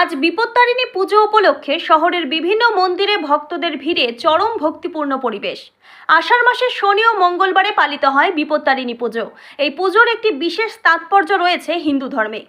আজ বিপত্তারিণী পুজো উপলক্ষে শহরের বিভিন্ন মন্দিরে ভক্তদের ভিড়ে চরম ভক্তিপূর্ণ পরিবেশ। আষাঢ় মাসের শনি ও মঙ্গলবারে পালিত হয় বিপত্তারিণী পুজো। এই পুজোর একটি বিশেষ তাৎপর্য রয়েছে হিন্দু ধর্মে।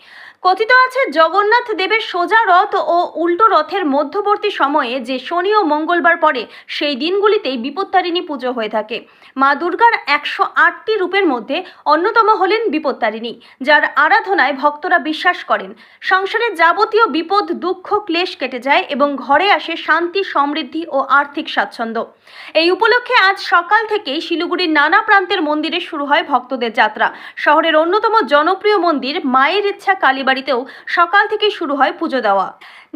কথিত আছে, জগন্নাথ দেবের সোজা রথ ও উল্টো রথের মধ্যবর্তী সময়ে যে শনি ও মঙ্গলবার পড়ে, সেই দিনগুলিতেই বিপত্তারিণী পুজো হয়ে থাকে। মা দুর্গার একশো আটটি রূপের মধ্যে অন্যতম হলেন বিপত্তারিণী, যার আরাধনায় ভক্তরা বিশ্বাস করেন। সংসারের যাবতীয় বিপদ দুঃখ, ক্লেশ কেটে যায় এবং ঘরে আসে শান্তি, সমৃদ্ধি ও আর্থিক স্বাচ্ছন্দ্য। এই উপলক্ষে আজ সকাল থেকেই শিলিগুড়ির নানা প্রান্তের মন্দিরে শুরু হয় ভক্তদের যাত্রা। শহরের অন্যতম জনপ্রিয় মন্দির মায়ের ইচ্ছা কালীবাড়িতেও সকাল থেকেই শুরু হয় পুজো দেওয়া।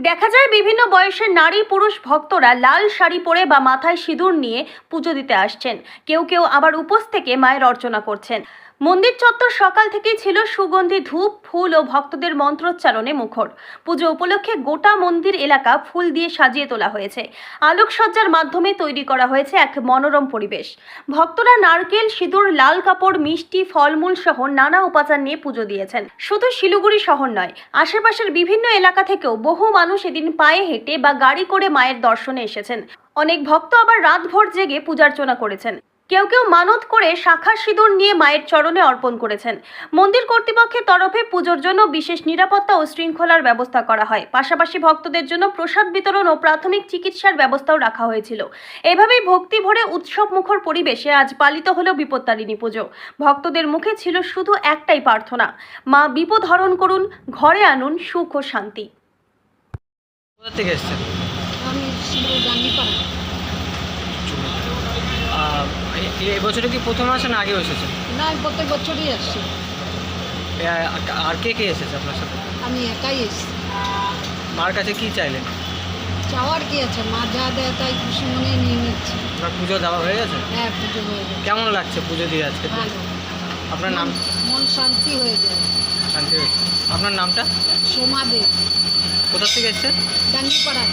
দেখা যায় বিভিন্ন বয়সের নারী পুরুষ ভক্তরা লাল শাড়ি পরে বা মাথায় সিঁদুর নিয়ে পুজো দিতে আসছেন। কেউ কেউ আবার উপোস থেকে মায়ের অর্চনা করছেন। মন্দির চত্বর সকাল থেকেই ছিল সুগন্ধি ধূপ, ফুল ও ভক্তদের মন্ত্রোচ্চারণে মুখর। পুজো উপলক্ষে গোটা মন্দির এলাকা ফুল দিয়ে সাজিয়ে তোলা হয়েছে। আলোকসজ্জার মাধ্যমে তৈরি করা হয়েছে এক মনোরম পরিবেশ। ভক্তরা নারকেল, সিঁদুর, লাল কাপড়, মিষ্টি, ফলমূল সহ নানা উপাচার নিয়ে পুজো দিয়েছেন। শুধু শিলিগুড়ি শহর নয়, আশেপাশের বিভিন্ন এলাকা থেকেও বহু মানুষ এদিন পায়ে হেঁটে বা গাড়ি করে মায়ের দর্শনে এসেছেন। অনেক ভক্ত আবার রাতভর জেগে পূজার্চনা করেছেন। কেউ কেউ মানত করে শাখা সিঁদুর নিয়ে মায়ের চরণে অর্পণ করেছেন। মন্দির কর্তৃপক্ষের তরফে পুজোর জন্য বিশেষ নিরাপত্তা ও শৃঙ্খলার ব্যবস্থা করা হয়। পাশাপাশি ভক্তদের জন্য প্রসাদ বিতরণ ও প্রাথমিক চিকিৎসার ব্যবস্থাও রাখা হয়েছিল। এভাবেই ভক্তি ভরে উৎসব মুখর পরিবেশে আজ পালিত হলো বিপত্তারিণী পুজো। ভক্তদের মুখে ছিল শুধু একটাই প্রার্থনা মা বিপদ হরণ করুন ঘরে আনুন সুখ ও শান্তি। কোথা থেকে এসছেন? আমি এ- এ বছরে কি প্রথম আসেন আগে এসেছেন না আমি প্রত্যেক বছরই আসছি। আর- কে কে এসেছে আপনার সাথে? আমি একাই এসছি। মার কাছে কি চাইলেন? চাওয়ার কি আছে? মা যা দেয় তাই খুশি মনে নিয়ে নিচ্ছি। আপনার পুজো দেওয়া হয়ে গেছে? হ্যাঁ পুজো হয়ে গেছে। কেমন লাগছে পুজো দিয়ে আজকে? আপনার নাম? মন শান্তি হয়ে যায়। শান্তি হয়েছে আপনার নামটা? সমাদে কোথা থেকে এসছেন গান্ধীপাড়া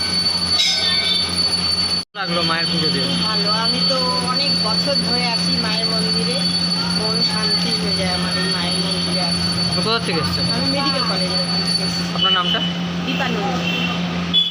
লাগল মায়ের পুজো দিয়ে? ভালো আমি তো অনেক বছর ধরে আসি মায়ের মন্দিরে। মন শান্তি হয়ে যায় আমার এই মায়ের মন্দিরে আসি কোথা থেকে এসছেন? আমি মেডিকেল কলেজে আপনার নামটা? দীপানন্দ